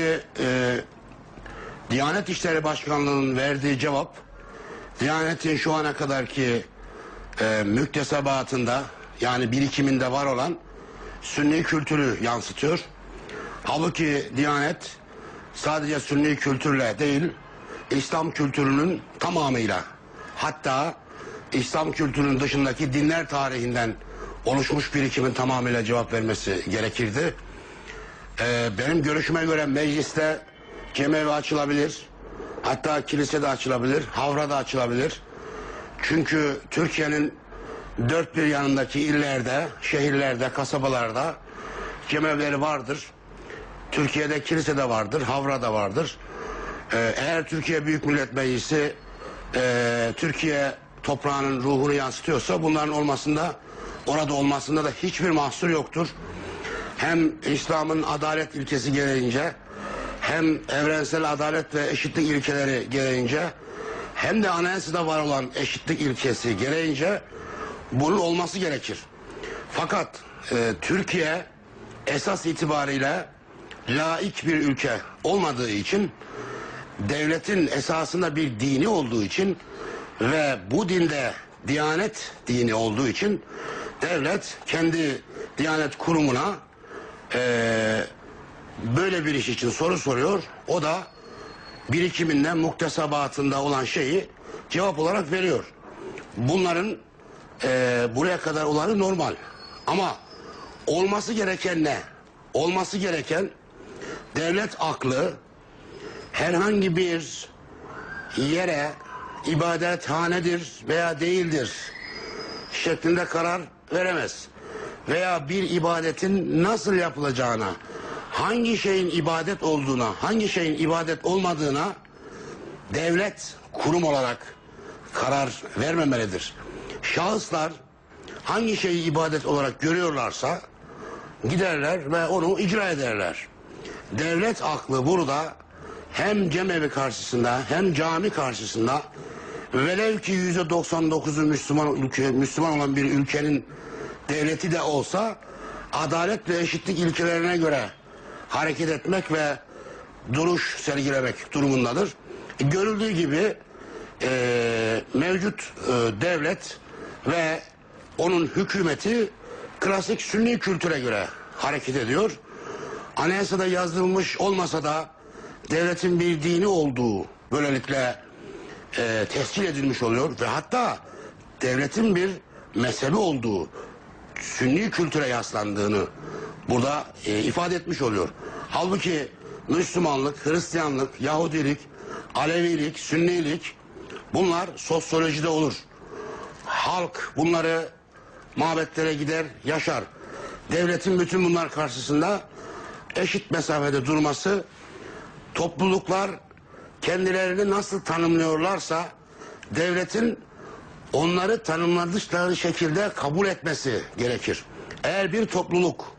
e, Diyanet İşleri Başkanlığı'nın verdiği cevap Diyanet'in şu ana kadarki e, müktesebatında yani birikiminde var olan Sünni kültürü yansıtıyor. Halbuki Diyanet sadece Sünni kültürle değil İslam kültürünün tamamıyla hatta İslam kültürünün dışındaki dinler tarihinden oluşmuş birikimin tamamıyla cevap vermesi gerekirdi. Ee, benim görüşüme göre mecliste cemevi açılabilir. Hatta kilise de açılabilir. Havra da açılabilir. Çünkü Türkiye'nin dört bir yanındaki illerde, şehirlerde, kasabalarda cemevleri vardır. Türkiye'de kilise de vardır, havra da vardır. Ee, eğer Türkiye Büyük Millet Meclisi e, Türkiye toprağının ruhunu yansıtıyorsa bunların olmasında orada olmasında da hiçbir mahsur yoktur. Hem İslam'ın adalet ilkesi gereğince hem evrensel adalet ve eşitlik ilkeleri gereğince hem de anayasada var olan eşitlik ilkesi gereğince bunun olması gerekir. Fakat e, Türkiye esas itibariyle laik bir ülke olmadığı için devletin esasında bir dini olduğu için ve bu dinde Diyanet dini olduğu için devlet kendi Diyanet kurumuna eee, böyle bir iş için soru soruyor. O da birikiminden muktesebatında olan şeyi cevap olarak veriyor. Bunların eee, buraya kadar olanı normal. Ama olması gereken ne? Olması gereken devlet aklı herhangi bir yere ibadethanedir veya değildir şeklinde karar veremez. Veya bir ibadetin nasıl yapılacağına, hangi şeyin ibadet olduğuna, hangi şeyin ibadet olmadığına devlet kurum olarak karar vermemelidir. Şahıslar hangi şeyi ibadet olarak görüyorlarsa giderler ve onu icra ederler. Devlet aklı burada hem cemevi karşısında hem cami karşısında velev ki yüzde 99'u Müslüman ülke, Müslüman olan bir ülkenin devleti de olsa adalet ve eşitlik ilkelerine göre hareket etmek ve duruş sergilemek durumundadır. Görüldüğü gibi eee, mevcut eee, devlet ve onun hükümeti klasik sünni kültüre göre hareket ediyor. Anayasada yazılmış olmasa da devletin bir dini olduğu böylelikle e, tescil edilmiş oluyor ve hatta devletin bir mezhebi olduğu sünni kültüre yaslandığını burada e, ifade etmiş oluyor. Halbuki Müslümanlık, Hristiyanlık, Yahudilik, Alevilik, Sünnilik bunlar sosyolojide olur. Halk bunları mabetlere gider, yaşar. Devletin bütün bunlar karşısında eşit mesafede durması topluluklar kendilerini nasıl tanımlıyorlarsa devletin onları tanımladıkları şekilde kabul etmesi gerekir. Eğer bir topluluk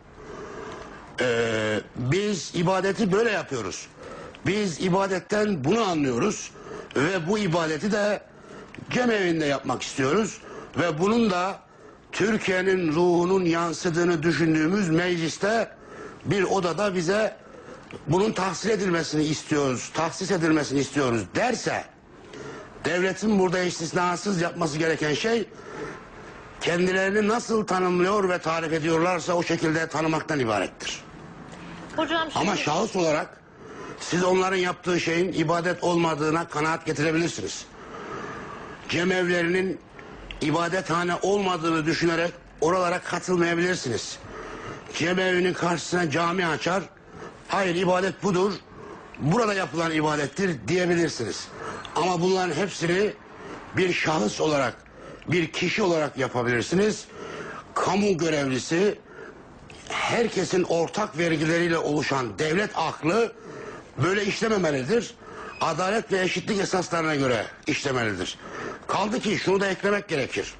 eee, biz ibadeti böyle yapıyoruz. Biz ibadetten bunu anlıyoruz ve bu ibadeti de cemevinde yapmak istiyoruz ve bunun da Türkiye'nin ruhunun yansıdığını düşündüğümüz mecliste bir odada bize bunun tahsil edilmesini istiyoruz, tahsis edilmesini istiyoruz derse devletin burada istisnasız yapması gereken şey kendilerini nasıl tanımlıyor ve tarif ediyorlarsa o şekilde tanımaktan ibarettir. Hocam şimdi Ama şahıs olarak siz onların yaptığı şeyin ibadet olmadığına kanaat getirebilirsiniz. Cemevlerinin ibadethane olmadığını düşünerek oralara katılmayabilirsiniz. Cemevinin karşısına cami açar, hayır ibadet budur, burada yapılan ibadettir diyebilirsiniz. Ama bunların hepsini bir şahıs olarak, bir kişi olarak yapabilirsiniz. Kamu görevlisi, herkesin ortak vergileriyle oluşan devlet aklı böyle işlememelidir. Adalet ve eşitlik esaslarına göre işlemelidir. Kaldı ki şunu da eklemek gerekir.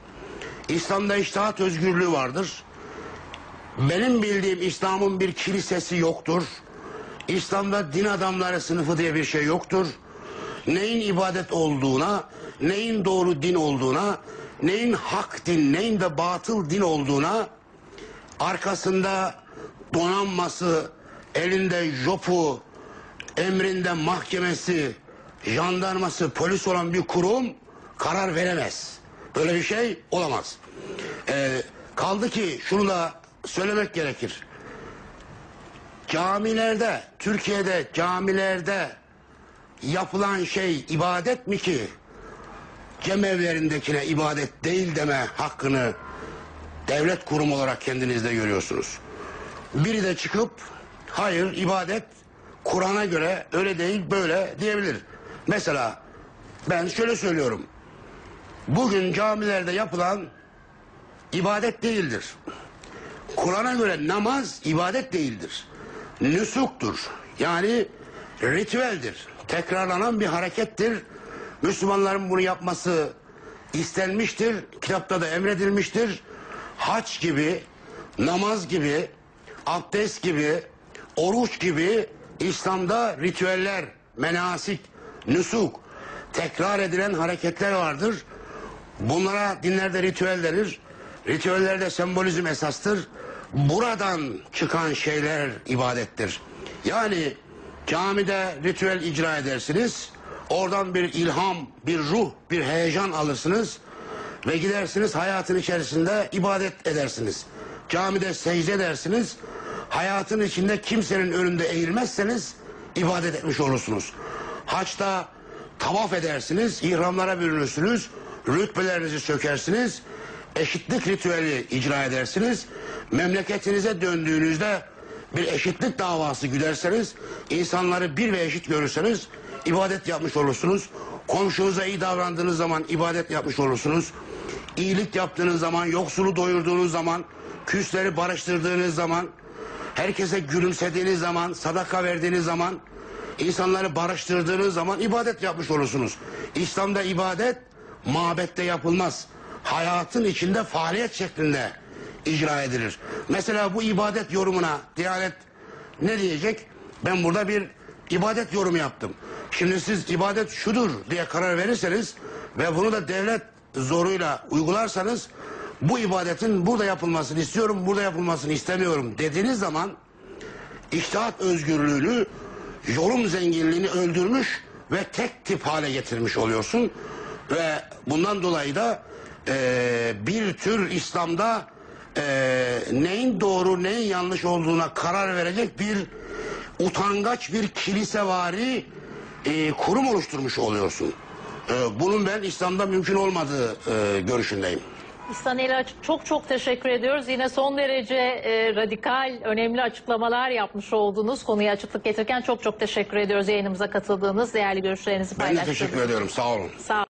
İslam'da iştihat özgürlüğü vardır. Benim bildiğim İslam'ın bir kilisesi yoktur. İslam'da din adamları sınıfı diye bir şey yoktur. Neyin ibadet olduğuna, neyin doğru din olduğuna, neyin hak din, neyin de batıl din olduğuna arkasında donanması, elinde jopu emrinde mahkemesi, jandarması, polis olan bir kurum karar veremez. Böyle bir şey olamaz. Ee, kaldı ki şunu da söylemek gerekir. Camilerde, Türkiye'de camilerde yapılan şey ibadet mi ki? Cemevlerindekine ibadet değil deme hakkını devlet kurumu olarak kendinizde görüyorsunuz. Biri de çıkıp hayır ibadet Kur'an'a göre öyle değil böyle diyebilir. Mesela ben şöyle söylüyorum. Bugün camilerde yapılan ibadet değildir. Kur'an'a göre namaz ibadet değildir. Nüsuktur. Yani ritüeldir. Tekrarlanan bir harekettir. Müslümanların bunu yapması istenmiştir. Kitapta da emredilmiştir. Haç gibi, namaz gibi, abdest gibi, oruç gibi İslam'da ritüeller, menasik, nüsuk, tekrar edilen hareketler vardır. Bunlara dinlerde ritüel denir. Ritüellerde sembolizm esastır. Buradan çıkan şeyler ibadettir. Yani camide ritüel icra edersiniz. Oradan bir ilham, bir ruh, bir heyecan alırsınız. Ve gidersiniz hayatın içerisinde ibadet edersiniz. Camide secde edersiniz. Hayatın içinde kimsenin önünde eğilmezseniz ibadet etmiş olursunuz. Haçta tavaf edersiniz, ihramlara bürünürsünüz, rütbelerinizi sökersiniz, eşitlik ritüeli icra edersiniz. Memleketinize döndüğünüzde bir eşitlik davası güderseniz, insanları bir ve eşit görürseniz ibadet yapmış olursunuz. Komşunuza iyi davrandığınız zaman ibadet yapmış olursunuz. İyilik yaptığınız zaman, yoksulu doyurduğunuz zaman, küsleri barıştırdığınız zaman, herkese gülümsediğiniz zaman, sadaka verdiğiniz zaman, insanları barıştırdığınız zaman ibadet yapmış olursunuz. İslam'da ibadet mabette yapılmaz. Hayatın içinde faaliyet şeklinde icra edilir. Mesela bu ibadet yorumuna Diyanet ne diyecek? Ben burada bir ibadet yorumu yaptım. Şimdi siz ibadet şudur diye karar verirseniz ve bunu da devlet zoruyla uygularsanız bu ibadetin burada yapılmasını istiyorum, burada yapılmasını istemiyorum dediğiniz zaman İçtihat özgürlüğünü, yorum zenginliğini öldürmüş ve tek tip hale getirmiş oluyorsun. Ve bundan dolayı da eee, bir tür İslam'da eee, neyin doğru neyin yanlış olduğuna karar verecek bir utangaç bir kilisevari eee, kurum oluşturmuş oluyorsun. Eee, bunun ben İslam'da mümkün olmadığı eee, görüşündeyim. İhsan Ela çok çok teşekkür ediyoruz. Yine son derece e, radikal, önemli açıklamalar yapmış oldunuz. Konuya açıklık getirirken çok çok teşekkür ediyoruz yayınımıza katıldığınız, değerli görüşlerinizi Ben de paylaştığınız teşekkür ediyorum. Sağ olun. Sağ